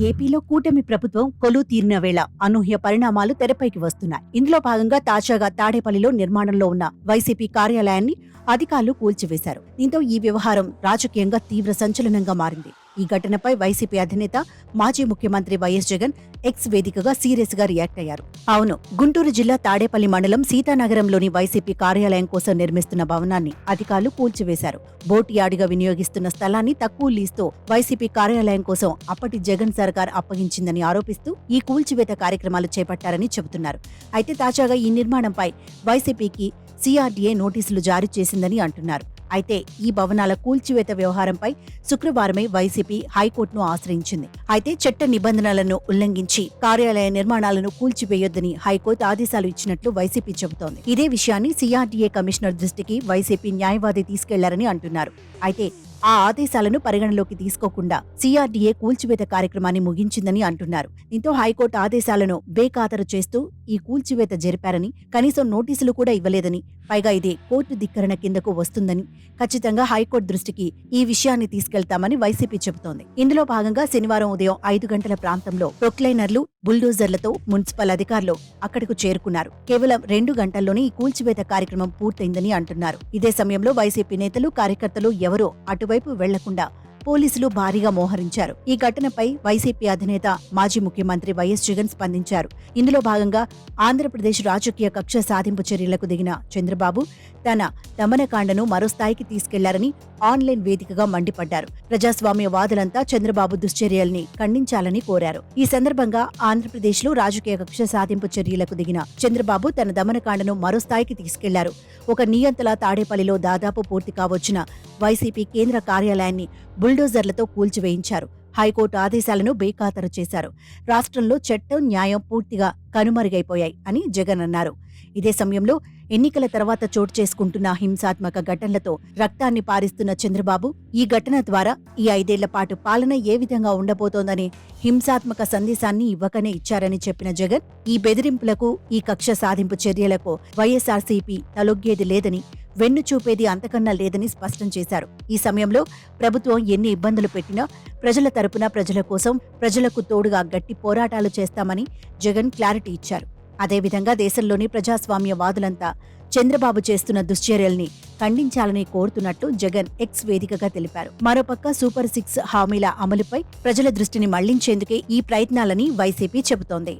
ఏపీలో కూటమి ప్రభుత్వం కొలు తీరిన వేళ అనూహ్య పరిణామాలు తెరపైకి వస్తున్నాయి. ఇందులో భాగంగా తాజాగా తాడేపల్లిలో నిర్మాణంలో ఉన్న వైసీపీ కార్యాలయాన్ని అధికారులు కూల్చివేశారు. దీంతో ఈ వ్యవహారం రాజకీయంగా తీవ్ర సంచలనంగా మారింది. ఈ ఘటనపై వైసీపీ అధినేత మాజీ ముఖ్యమంత్రి వైఎస్ జగన్ ఎక్స్ వేదికగా సీరియస్గా రియాక్ట్ అయ్యారు. అవును గుంటూరు జిల్లా తాడేపల్లి మండలం సీతానగరంలోని వైసీపీ కార్యాలయం కోసం నిర్మిస్తున్న భవనాన్ని అధికారులు కూల్చివేశారు. బోట్ యార్డుగా వినియోగిస్తున్న స్థలాన్ని తక్కువ లీస్తో వైసీపీ కార్యాలయం కోసం అప్పటి జగన్ సర్కార్ అప్పగించిందని ఆరోపిస్తూ ఈ కూల్చివేత కార్యక్రమాలు చేపట్టారని చెబుతున్నారు. అయితే తాజాగా ఈ నిర్మాణంపై వైసీపీకి సిఆర్డీఏ నోటీసులు జారీ చేసిందని అంటున్నారు. అయితే ఈ భవనాల కూల్చివేత వ్యవహారంపై శుక్రవారమే వైసీపీ హైకోర్టును ఆశ్రయించింది. అయితే చట్ట నిబంధనలను ఉల్లంఘించి కార్యాలయ నిర్మాణాలను కూల్చివేయొద్దని హైకోర్టు ఆదేశాలు ఇచ్చినట్లు వైసీపీ చెబుతోంది. ఇదే విషయాన్ని సిఆర్డీఏ కమిషనర్ దృష్టికి వైసీపీ న్యాయవాది తీసుకెళ్ళారని అంటున్నారు. అయితే ఆ ఆదేశాలను పరిగణలోకి తీసుకోకుండా సిఆర్డీఏ కూల్చివేత కార్యక్రమాన్ని ముగించిందని అంటున్నారు. దీంతో హైకోర్టు ఆదేశాలను బేఖాతరు చేస్తూ ఈ కూల్చివేత జరిపారని కనీసం నోటీసులు కూడా ఇవ్వలేదని పైగా ఇది కోర్టు ధిక్కరణ కిందకు వస్తుందని ఖచ్చితంగా హైకోర్టు దృష్టికి ఈ విషయాన్ని తీసుకెళ్తామని వైసీపీ చెబుతోంది. ఇందులో భాగంగా శనివారం ఉదయం ఐదు గంటల ప్రాంతంలో ప్రొక్లైనర్లు బుల్డోజర్లతో మున్సిపల్ అధికారులు అక్కడకు చేరుకున్నారు. కేవలం రెండు గంటల్లోనే ఈ కూల్చివేత కార్యక్రమం పూర్తయిందని అంటున్నారు. ఇదే సమయంలో వైసీపీ నేతలు కార్యకర్తలు ఎవరో అటు అటువైపు వెళ్ళకుండా పోలీసులు భారీగా మోహరించారు. ఈ ఘటనపై వైసీపీ అధినేత మాజీ ముఖ్యమంత్రి వైఎస్ జగన్ స్పందించారు. ఇందులో భాగంగా ఆంధ్రప్రదేశ్ రాజకీయ కక్ష సాధింపు చర్యలకు దిగిన చంద్రబాబు తన దమనకాండను మరో స్థాయికి తీసుకెళ్ళారని ఆన్లైన్ వేదికగా మండిపడ్డారు. ప్రజాస్వామ్య వాదులంతా చంద్రబాబు దుశ్చర్యల్ని ఖండించాలని కోరారు. ఈ సందర్భంగా ఆంధ్రప్రదేశ్లో రాజకీయ కక్ష సాధింపు చర్యలకు దిగిన చంద్రబాబు తన దమనకాండను మరో స్థాయికి తీసుకెళ్ళారు. ఒక నియంతల తాడేపల్లిలో దాదాపు పూర్తి కావచ్చిన వైసీపీ కేంద్ర కార్యాలయాన్ని బుల్డోజర్లతో కూల్చివేయించారు. హైకోర్టు ఆదేశాలను బేఖాతరు చేశారు. రాష్ట్రంలో చట్టం న్యాయం పూర్తిగా కనుమరుగైపోయాయి అని జగన్ అన్నారు. ఇదే సమయంలో ఎన్నికల తర్వాత చోటు చేసుకుంటున్న హింసాత్మక ఘటనలతో రక్తాన్ని పారిస్తున్న చంద్రబాబు ఈ ఘటన ద్వారా ఈ ఐదేళ్ళ పాటు పాలన ఏ విధంగా ఉండబోతోందనే హింసాత్మక సందేశాన్ని ఇవ్వకనే ఇచ్చారని చెప్పిన జగన్ ఈ బెదిరింపులకు ఈ కక్ష సాధింపు చర్యలకు వైఎస్ఆర్సీపీ తలొగ్గేది లేదని వెన్ను చూపేది అంతకన్నా లేదని స్పష్టం చేశారు. ఈ సమయంలో ప్రభుత్వం ఎన్ని ఇబ్బందులు పెట్టినా ప్రజల తరపున ప్రజల కోసం ప్రజలకు తోడుగా గట్టి పోరాటాలు చేస్తామని జగన్ క్లారిటీ ఇచ్చారు. అదేవిధంగా దేశంలోని ప్రజాస్వామ్యవాదులంతా చంద్రబాబు చేస్తున్న దుశ్చర్యల్ని ఖండించాలని కోరుతున్నట్లు జగన్ ఎక్స్ వేదికగా తెలిపారు. మరోపక్క సూపర్ సిక్స్ హామీల అమలుపై ప్రజల దృష్టిని మళ్ళించేందుకే ఈ ప్రయత్నాలని వైసీపీ చెబుతోంది.